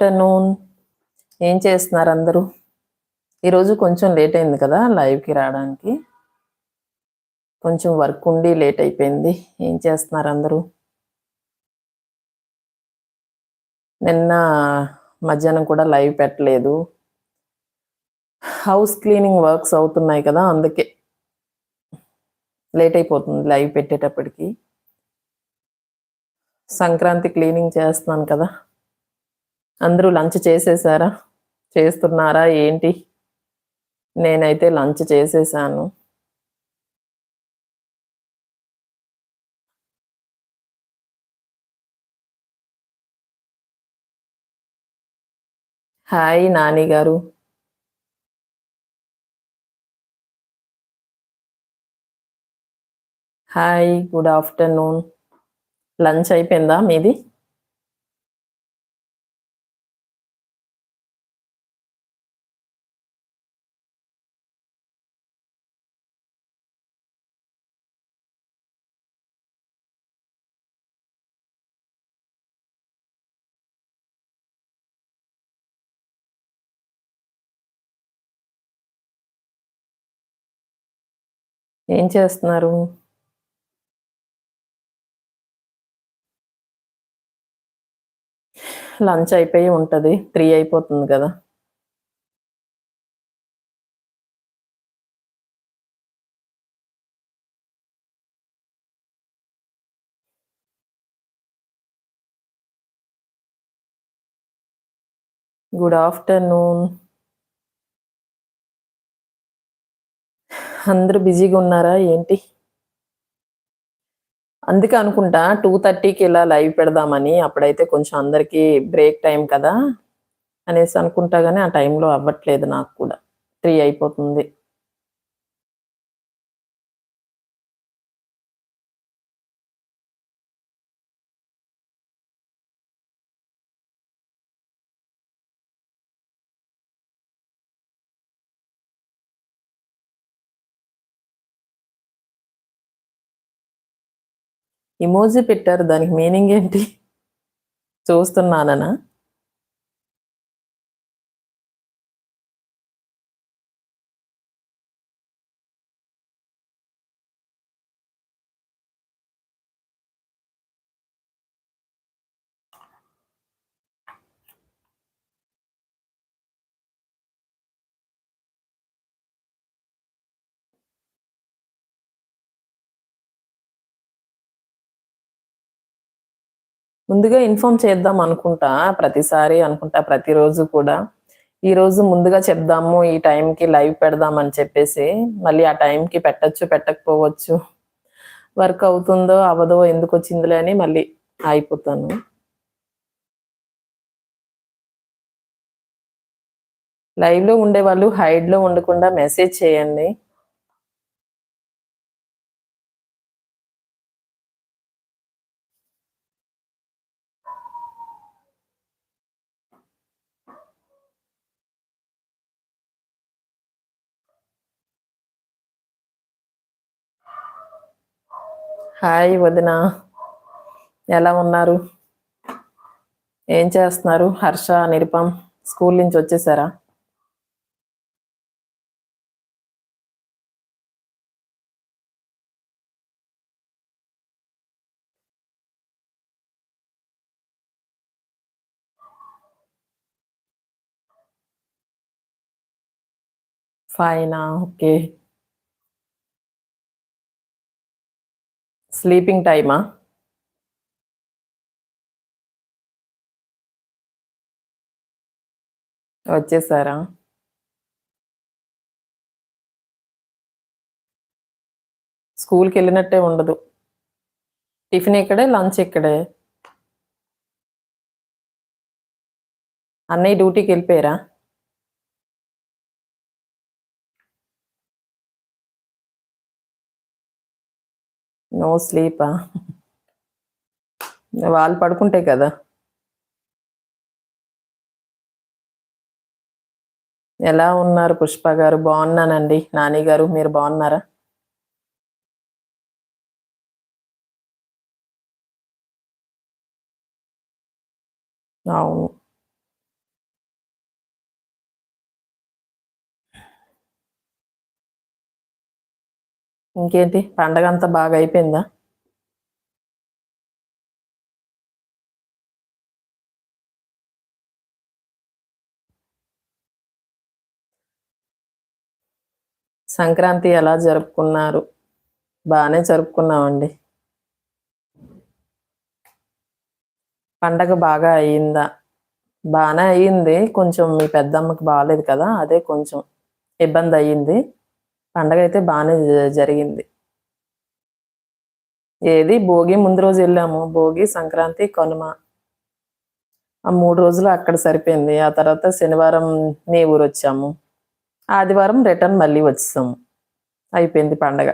Afternoon. ఏం చేస్తున్నారు అందరూ? ఈరోజు కొంచెం లేట్ అయింది కదా లైవ్కి రావడానికి. కొంచెం వర్క్ ఉండి లేట్ అయిపోయింది. ఏం చేస్తున్నారు అందరూ? నిన్న మధ్యాహ్నం కూడా లైవ్ పెట్టలేదు. హౌస్ క్లీనింగ్ వర్క్స్ అవుతున్నాయి కదా అందుకే. లేట్ అయిపోతుంది లైవ్ పెట్టేటప్పటికి. సంక్రాంతి క్లీనింగ్ చేస్తున్నాను కదా. అందరూ లంచ్ చేసేసారా? చేస్తున్నారా? ఏంటి? నేనైతే లంచ్ చేసేసాను. హాయ్ నాని గారు. Hi good afternoon. లంచ్ అయిపోయిందా మీది? ఏం చేస్తున్నారు లంచ్ అయిపోయి ఉంటుంది త్రీ అయిపోతుంది కదా. గుడ్ ఆఫ్టర్నూన్ అందరూ బిజీగా ఉన్నారా? ఏంటి? అందుకే అనుకుంటా టూ థర్టీకి ఇలా లైవ్ పెడదామని. అప్పుడైతే కొంచెం అందరికీ బ్రేక్ టైం కదా అనేసి అనుకుంటా కానీ ఆ టైంలో అవ్వట్లేదు నాకు కూడా. త్రీ అయిపోతుంది. ఇమోజీ పెట్టారు. దానికి మీనింగ్ ఏంటి? చూస్తున్నాననా? ముందుగా ఇన్ఫార్మ్ చేద్దాం అనుకుంటా ప్రతిసారి అనుకుంటా ప్రతిరోజు కూడా. ఈ రోజు ముందుగా చెప్దాము ఈ టైంకి లైవ్ పెడదాం అని చెప్పేసి మళ్ళీ ఆ టైంకి పెట్టచ్చు పెట్టకపోవచ్చు. వర్క్ అవుతుందో అవదో ఎందుకు వచ్చిందిలే అని మళ్ళీ అయిపోతాను లైవ్లో ఉండే వాళ్ళు హైడ్లో ఉండకుండా మెసేజ్ చేయండి. హాయ్ వదిన. ఎలా ఉన్నారు? ఏం చేస్తున్నారు? హర్ష నిరుపం స్కూల్ నుంచి వచ్చేసారా? ఫైనా ఓకే. స్లీపింగ్ టైమా? వచ్చేసారా? స్కూల్కి వెళ్ళినట్టే ఉండదు. టిఫిన్ ఇక్కడే లంచ్ ఇక్కడే అన్నయ్య డ్యూటీకి వెళ్ళిపోయారా? నో స్లీపా? వాళ్ళు పడుకుంటే కదా. ఎలా ఉన్నారు పుష్ప గారు? బాగున్నానండి. నాని గారు మీరు బాగున్నారా? అవును. ఇంకేంటి? పండగ అంతా బాగా అయిపోయిందా? సంక్రాంతి ఎలా జరుపుకున్నారు? బాగానే జరుపుకున్నామండి. పండగ బాగా అయ్యిందా బాగానే అయ్యింది కొంచెం మీ పెద్దమ్మకి బాగాలేదు కదా అదే కొంచెం ఇబ్బంది అయ్యింది పండగ అయితే బాగానే జ- జరిగింది. ఏది? భోగి ముందు రోజు వెళ్ళాము. భోగి సంక్రాంతి కనుమ. ఆ మూడు రోజులు అక్కడ సరిపోయింది. ఆ తర్వాత శనివారం మీ ఊరు వచ్చాము ఆదివారం రిటర్న్ మళ్ళీ వచ్చాము. అయిపోయింది పండగ.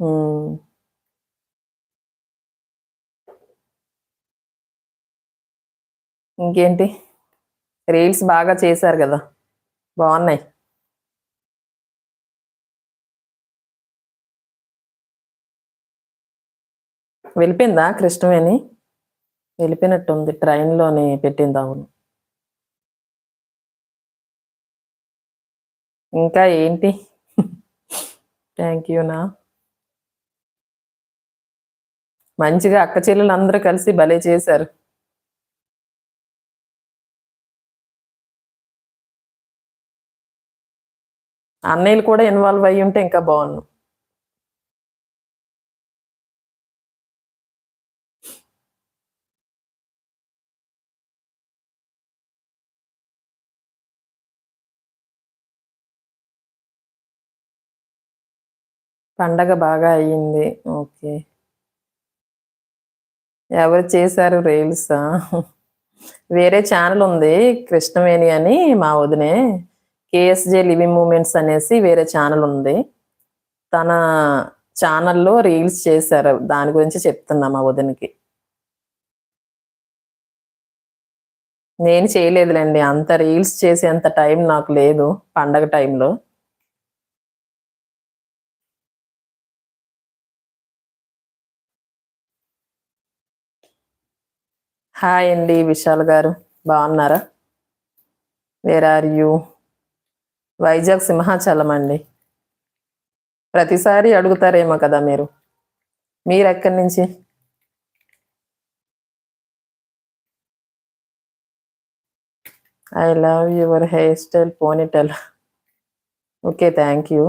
ఉమ్. ఇంకేంటి? రీల్స్ బాగా చేశారు కదా. బాగున్నాయి. వెళ్ళిపోయిందా కృష్ణవేణి? వెళ్ళిపోయినట్టుంది ట్రైన్లోని పెట్టింది అవును. ఇంకా ఏంటి? థ్యాంక్ యూనా మంచిగా అక్క చెల్లెలు అందరూ కలిసి భలే చేశారు. అన్నయ్యలు కూడా ఇన్వాల్వ్ అయ్యి ఉంటే ఇంకా బాగుండు. పండగ బాగా అయ్యింది. ఓకే. ఎవరు చేశారు రీల్స్? వేరే ఛానల్ ఉంది కృష్ణవేణి అని మా వదినే. కేఎస్జే లివింగ్ మూమెంట్స్ అనేసి వేరే ఛానల్ ఉంది. తన ఛానల్లో రీల్స్ చేశారు. దాని గురించి చెప్తున్నా మా వదినకి. నేను చేయలేదులేండి. అంత రీల్స్ చేసేంత టైం నాకు లేదు. పండగ టైంలో హాయ్ అండి విశాల్ గారు. బాగున్నారా? Where are you Vizag Simhachalam అండి. ప్రతిసారి అడుగుతారేమో కదా మీరు. మీరు ఎక్కడి నుంచి? I love your hair style ponytail. Okay thank you.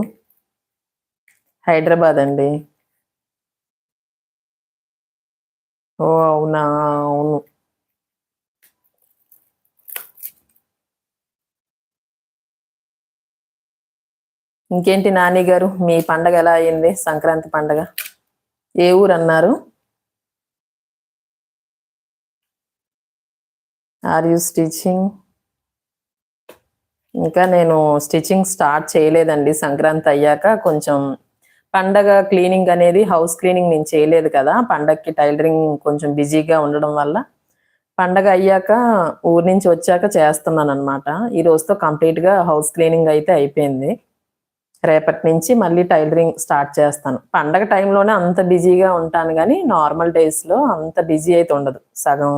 Hyderabad అండి. ఓ అవునా? అవును. ఇంకేంటి నాని గారు? మీ పండగ ఎలా అయింది? సంక్రాంతి పండగ? ఏ ఊరు అన్నారు? Are you stitching? ఇంకా నేను స్టిచ్చింగ్ స్టార్ట్ చేయలేదండి. సంక్రాంతి అయ్యాక కొంచెం పండగ క్లీనింగ్ అనేది హౌస్ క్లీనింగ్ నేను చేయలేదు కదా. పండగకి టైలరింగ్ కొంచెం బిజీగా ఉండడం వల్ల పండగ అయ్యాక ఊరి నుంచి వచ్చాక చేస్తున్నాను అనమాట ఈ రోజుతో కంప్లీట్గా హౌస్ క్లీనింగ్ అయితే అయిపోయింది. రేపటి నుంచి మళ్ళీ టైలరింగ్ స్టార్ట్ చేస్తాను. పండగ టైంలోనే అంత బిజీగా ఉంటాను కానీ నార్మల్ డేస్లో అంత బిజీ అయితే ఉండదు. సగం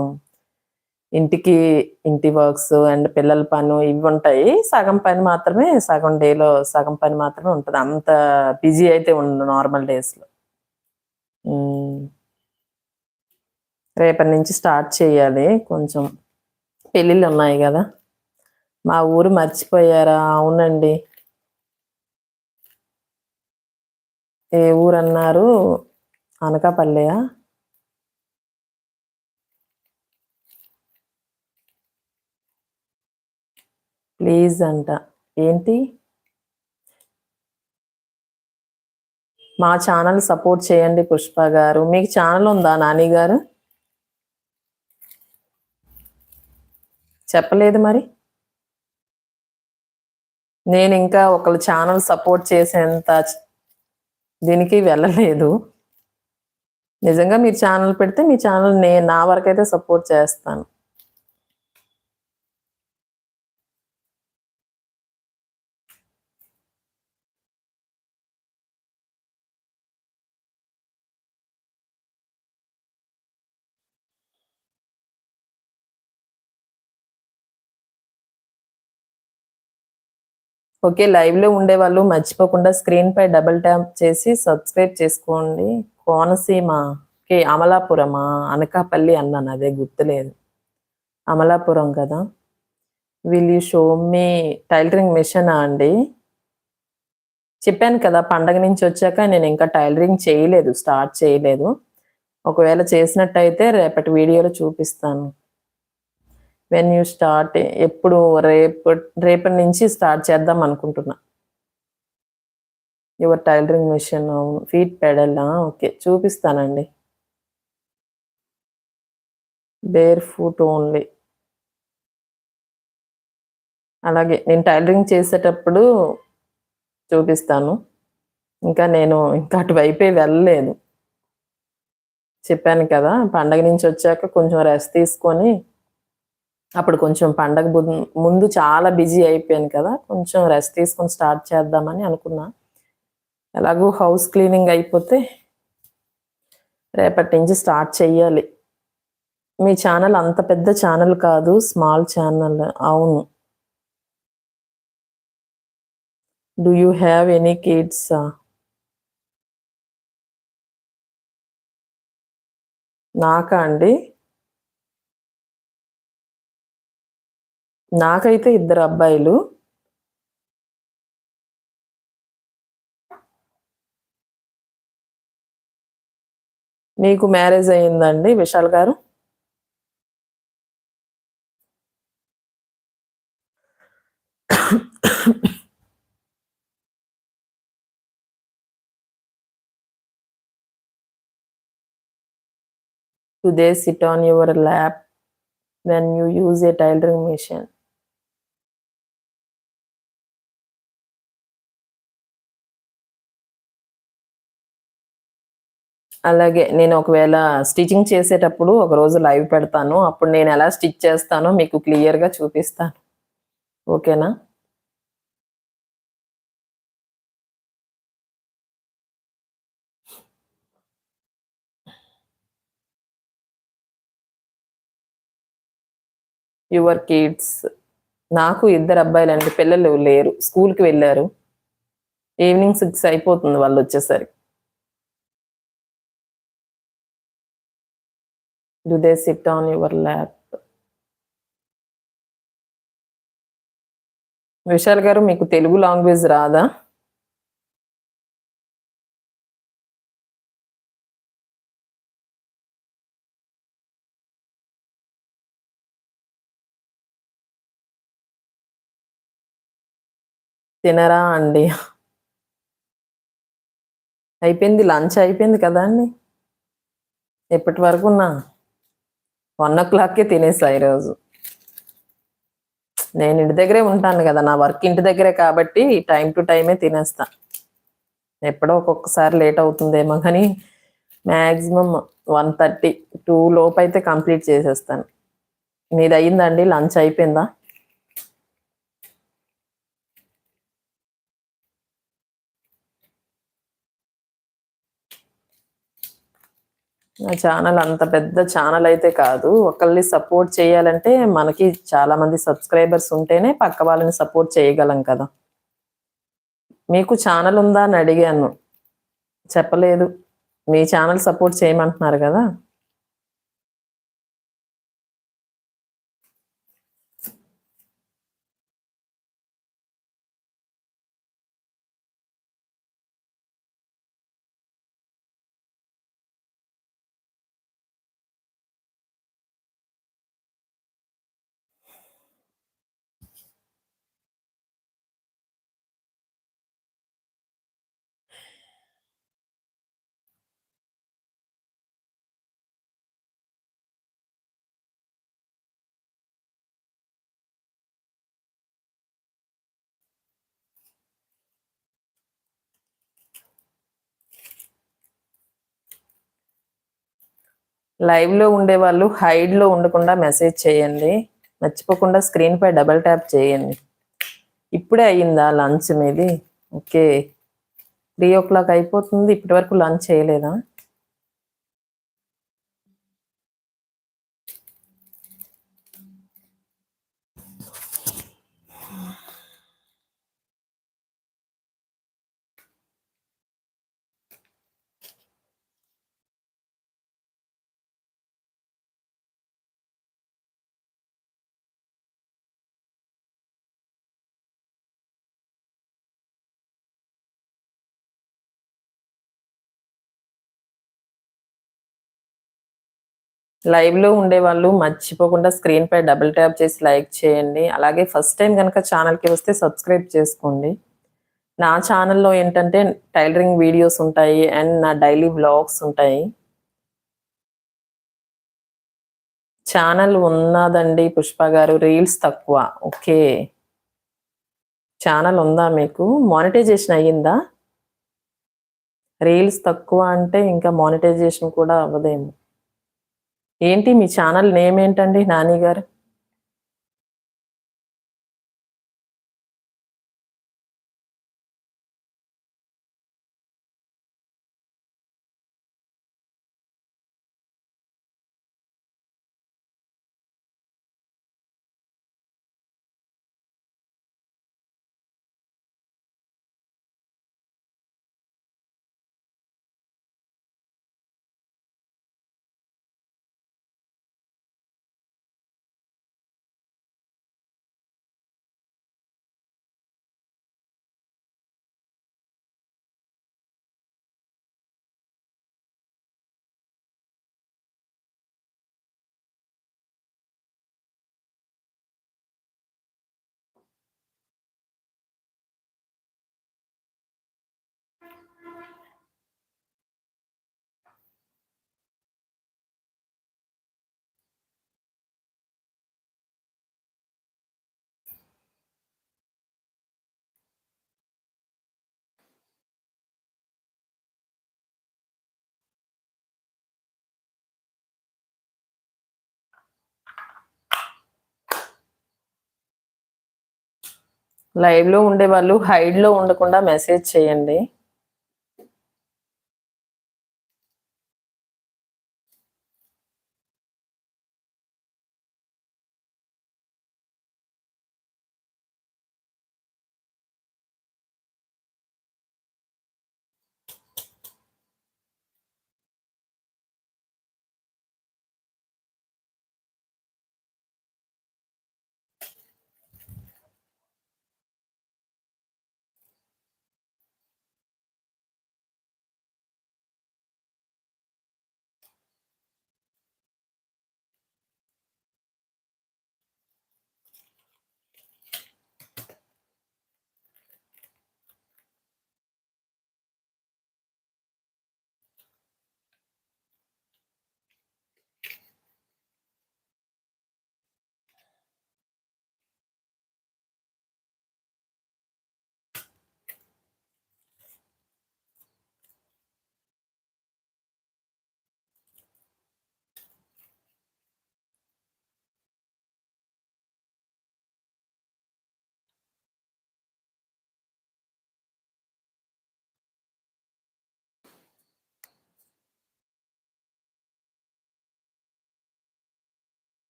ఇంటికి ఇంటి వర్క్స్ అండ్ పిల్లల పని ఇవి ఉంటాయి. సగం పని మాత్రమే సగం డేలో సగం పని మాత్రమే ఉంటుంది. అంత బిజీ అయితే ఉండదు నార్మల్ డేస్లో. రేపటి నుంచి స్టార్ట్ చేయాలి కొంచెం. పెళ్ళిళ్ళు ఉన్నాయి కదా. మా ఊరు మర్చిపోయారా? అవునండి. ఏ ఊరు అన్నారు ప్లీజ్ అంట. ఏంటి? మా ఛానల్ సపోర్ట్ చేయండి పుష్ప గారు. మీకు ఛానల్ ఉందా నాని గారు? చెప్పలేదు మరి? నేను ఇంకా ఒకళ్ళ ఛానల్ సపోర్ట్ చేసేంత దీనికి వెళ్ళలేదు. నిజంగా మీరు ఛానల్ పెడితే మీ ఛానల్ నేను నా వరకైతే సపోర్ట్ చేస్తాను. ఓకే లైవ్లో ఉండే వాళ్ళు మర్చిపోకుండా స్క్రీన్ పై డబుల్ ట్యాప్ చేసి సబ్స్క్రైబ్ చేసుకోండి. కోనసీమ ఓకే అమలాపురమా? అనకాపల్లి అన్నాను అదే గుర్తులేదు. అమలాపురం కదా? Will you show me tailoring machine అండి? చెప్పాను కదా పండగ నుంచి వచ్చాక నేను ఇంకా టైలరింగ్ చేయలేదు స్టార్ట్ చేయలేదు. ఒకవేళ చేసినట్టయితే రేపటి వీడియోలో చూపిస్తాను. వెన్ యూ స్టార్ట్ ఎప్పుడు రేపు రేపటి నుంచి స్టార్ట్ చేద్దాం అనుకుంటున్నా. Your tailoring machine feet pedal okay చూపిస్తానండి. బేర్ ఫుట్ ఓన్లీ అలాగే నేను టైలరింగ్ చేసేటప్పుడు చూపిస్తాను. ఇంకా నేను ఇంకా అటువైపే వెళ్ళలేదు. చెప్పాను కదా పండగ నుంచి వచ్చాక కొంచెం రెస్ట్ తీసుకొని అప్పుడు కొంచెం పండగ ముందు చాలా బిజీ అయిపోయాను కదా కొంచెం రెస్ట్ తీసుకొని స్టార్ట్ చేద్దామని అనుకున్నా. ఎలాగో హౌస్ క్లీనింగ్ అయిపోతే రేపటి నుంచి స్టార్ట్ చెయ్యాలి. మీ ఛానల్ అంత పెద్ద ఛానల్ కాదు స్మాల్ ఛానల్. అవును. Do you have any kids నాకా అండి? నాకైతే ఇద్దరు అబ్బాయిలు. నీకు మ్యారేజ్ అయ్యిందండి విశాల్ గారు? Do they sit on your lap then you use a tailoring machine అలాగే నేను ఒకవేళ స్టిచ్చింగ్ చేసేటప్పుడు ఒక రోజు లైవ్ పెడతాను. అప్పుడు నేను ఎలా స్టిచ్ చేస్తానో మీకు క్లియర్గా చూపిస్తాను. ఓకేనా? Your kids. నాకు ఇద్దరు అబ్బాయిలండి పిల్లలు లేరు. స్కూల్కి వెళ్ళారు. ఈవినింగ్ సిక్స్ అయిపోతుంది వాళ్ళు వచ్చేసరికి. Do they sit on your lap? Vishal గారు మీకు తెలుగు లాంగ్వేజ్ రాదా? తినరా అండి? అయిపోయింది లంచ్ అయిపోయింది కదా అండి? ఎప్పటి వరకు ఉన్నా? వన్ ఓ క్లాక్కే తినేసా ఈరోజు. నేను ఇంటి దగ్గరే ఉంటాను కదా నా వర్క్ ఇంటి దగ్గరే కాబట్టి టైం టు టైమే తినేస్తా. ఎప్పుడో ఒక్కొక్కసారి లేట్ అవుతుందేమో కానీ మ్యాక్సిమం వన్ థర్టీ టూ లోపు అయితే కంప్లీట్ చేసేస్తాను. మీది అయ్యిందండి లంచ్ అయిపోయిందా? నా ఛానల్ అంత పెద్ద ఛానల్ అయితే కాదు. ఒకళ్ళని సపోర్ట్ చేయాలంటే మనకి చాలా మంది సబ్స్క్రైబర్స్ ఉంటేనే పక్క వాళ్ళని సపోర్ట్ చేయగలం కదా. మీకు ఛానల్ ఉందా అని అడిగాను. చెప్పలేదు. మీ ఛానల్ సపోర్ట్ చేయమంటున్నారు కదా. లైవ్లో ఉండే వాళ్ళు హైడ్లో ఉండకుండా మెసేజ్ చేయండి. మర్చిపోకుండా స్క్రీన్ పై డబల్ ట్యాప్ చేయండి. ఇప్పుడే అయ్యిందా లంచ్ మీది? ఓకే. త్రీ ఓ క్లాక్ అయిపోతుంది. ఇప్పటి వరకు లంచ్ చేయలేదా? లైవ్లో ఉండే వాళ్ళు మర్చిపోకుండా స్క్రీన్ పై డబుల్ ట్యాప్ చేసి లైక్ చేయండి. అలాగే ఫస్ట్ టైం కనుక ఛానల్కి వస్తే సబ్స్క్రైబ్ చేసుకోండి. నా ఛానల్లో ఏంటంటే టైలరింగ్ వీడియోస్ ఉంటాయి అండ్ నా డైలీ బ్లాగ్స్ ఉంటాయి. ఛానల్ ఉన్నదండి పుష్ప గారు రీల్స్ తక్కువ. ఓకే. ఛానల్ ఉందా మీకు? మానిటైజేషన్ అయ్యిందా? రీల్స్ తక్కువ అంటే ఇంకా మానిటైజేషన్ కూడా అవ్వదేమో. ఏంటి మీ ఛానల్ నేమ్ ఏంటండి నాని గారు లైవ్లో ఉండే వాళ్ళు హైడ్లో ఉండకుండా మెసేజ్ చేయండి.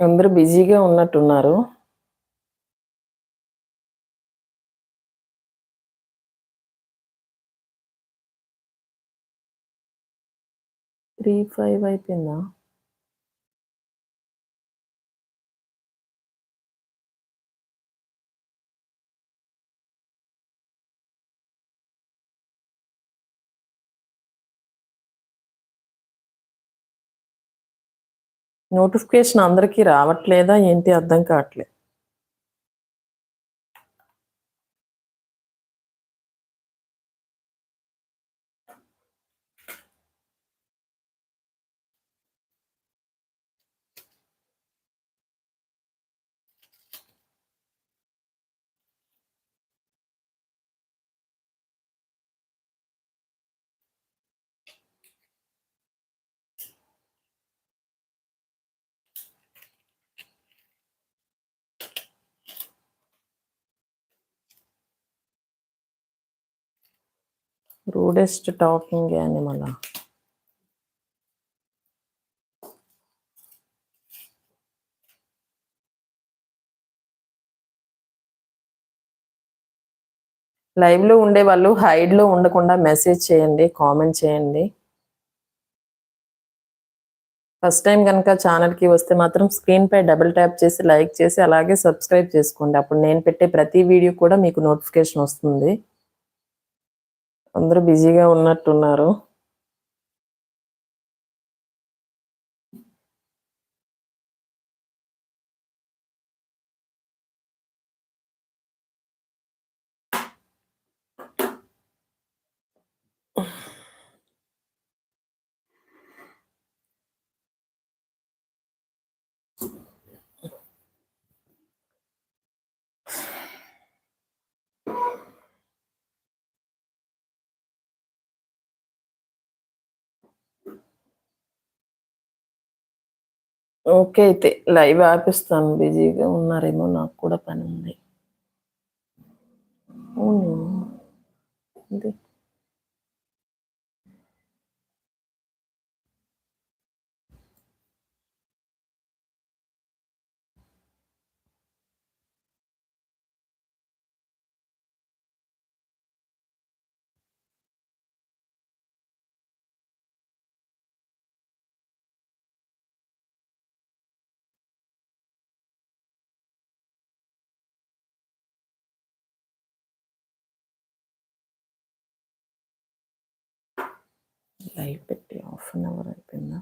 అందరూ బిజీగా ఉన్నట్టున్నారు. త్రీ ఫైవ్ అయిపోయిందా? నోటిఫికేషన్ అందరికీ రావట్లేదా? ఏంటి అర్థం కావట్లేదు రూడెస్ట్ టాకింగ్ యానిమల్ లైవ్లో ఉండే వాళ్ళు హైడ్లో ఉండకుండా మెసేజ్ చేయండి కామెంట్ చేయండి. ఫస్ట్ టైం కనుక ఛానల్కి వస్తే మాత్రం స్క్రీన్పై డబుల్ ట్యాప్ చేసి లైక్ చేసి అలాగే సబ్స్క్రైబ్ చేసుకోండి. అప్పుడు నేను పెట్టే ప్రతి వీడియో కూడా మీకు నోటిఫికేషన్ వస్తుంది. అందరూ బిజీగా ఉన్నట్టున్నారు. ఓకే అయితే లైవ్ ఆపిస్తాను. బిజీగా ఉన్నారేమో నాకు కూడా పని ఉంది. అవును. ఇది లైవ్ పెట్టి హాఫ్ అన్ అవర్ అయిపోయిందా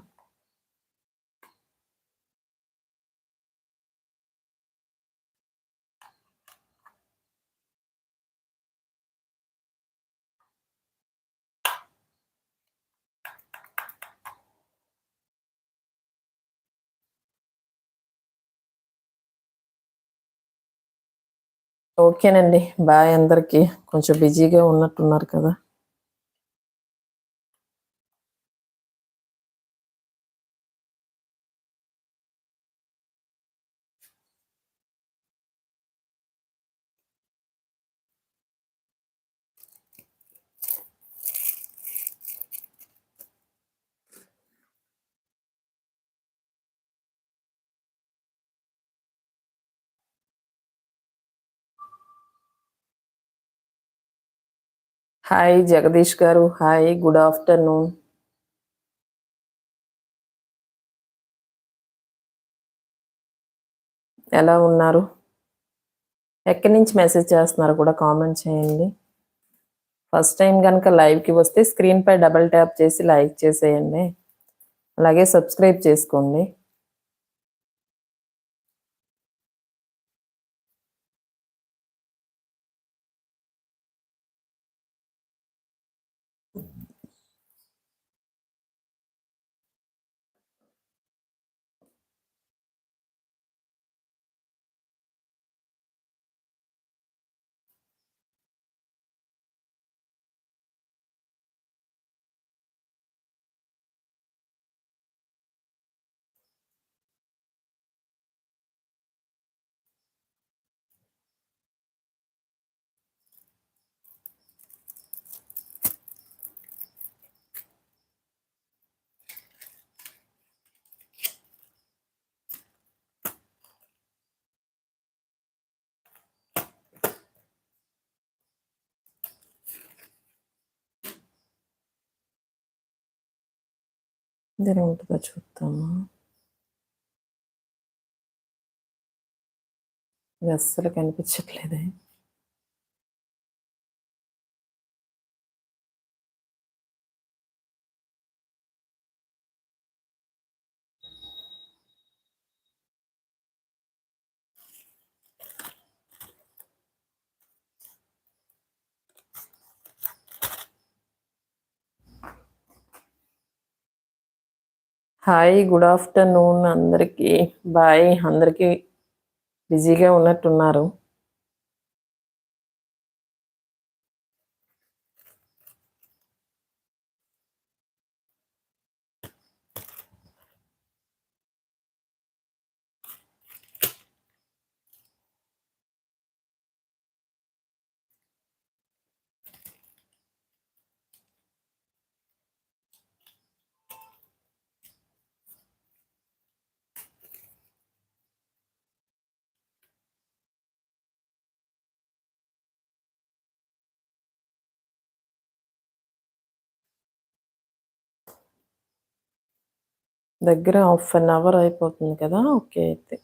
ఓకేనండి బాయ్ అందరికీ కొంచెం బిజీగా ఉన్నట్టున్నారు కదా హాయ్ జగదీష్ గారు హాయ్ గుడ్ ఆఫ్టర్నూన్ ఎలా ఉన్నారు? ఎక్కడి నుంచి మెసేజ్ చేస్తున్నారు కూడా కామెంట్ చేయండి. ఫస్ట్ టైం కనుక లైవ్కి వస్తే స్క్రీన్పై డబల్ ట్యాప్ చేసి లైక్ చేసేయండి. అలాగే సబ్స్క్రైబ్ చేసుకోండి. ఇది ఉంటుందో చూద్దాము? ఇది అస్సలు కనిపించట్లేదే. హాయ్ గుడ్ ఆఫ్టర్నూన్ అందరికీ. బాయ్. అందరికీ బిజీగా ఉన్నట్టున్నారు. దగ్గర హాఫ్ అన్ అవర్ అయిపోతుంది కదా ఓకే అయితే.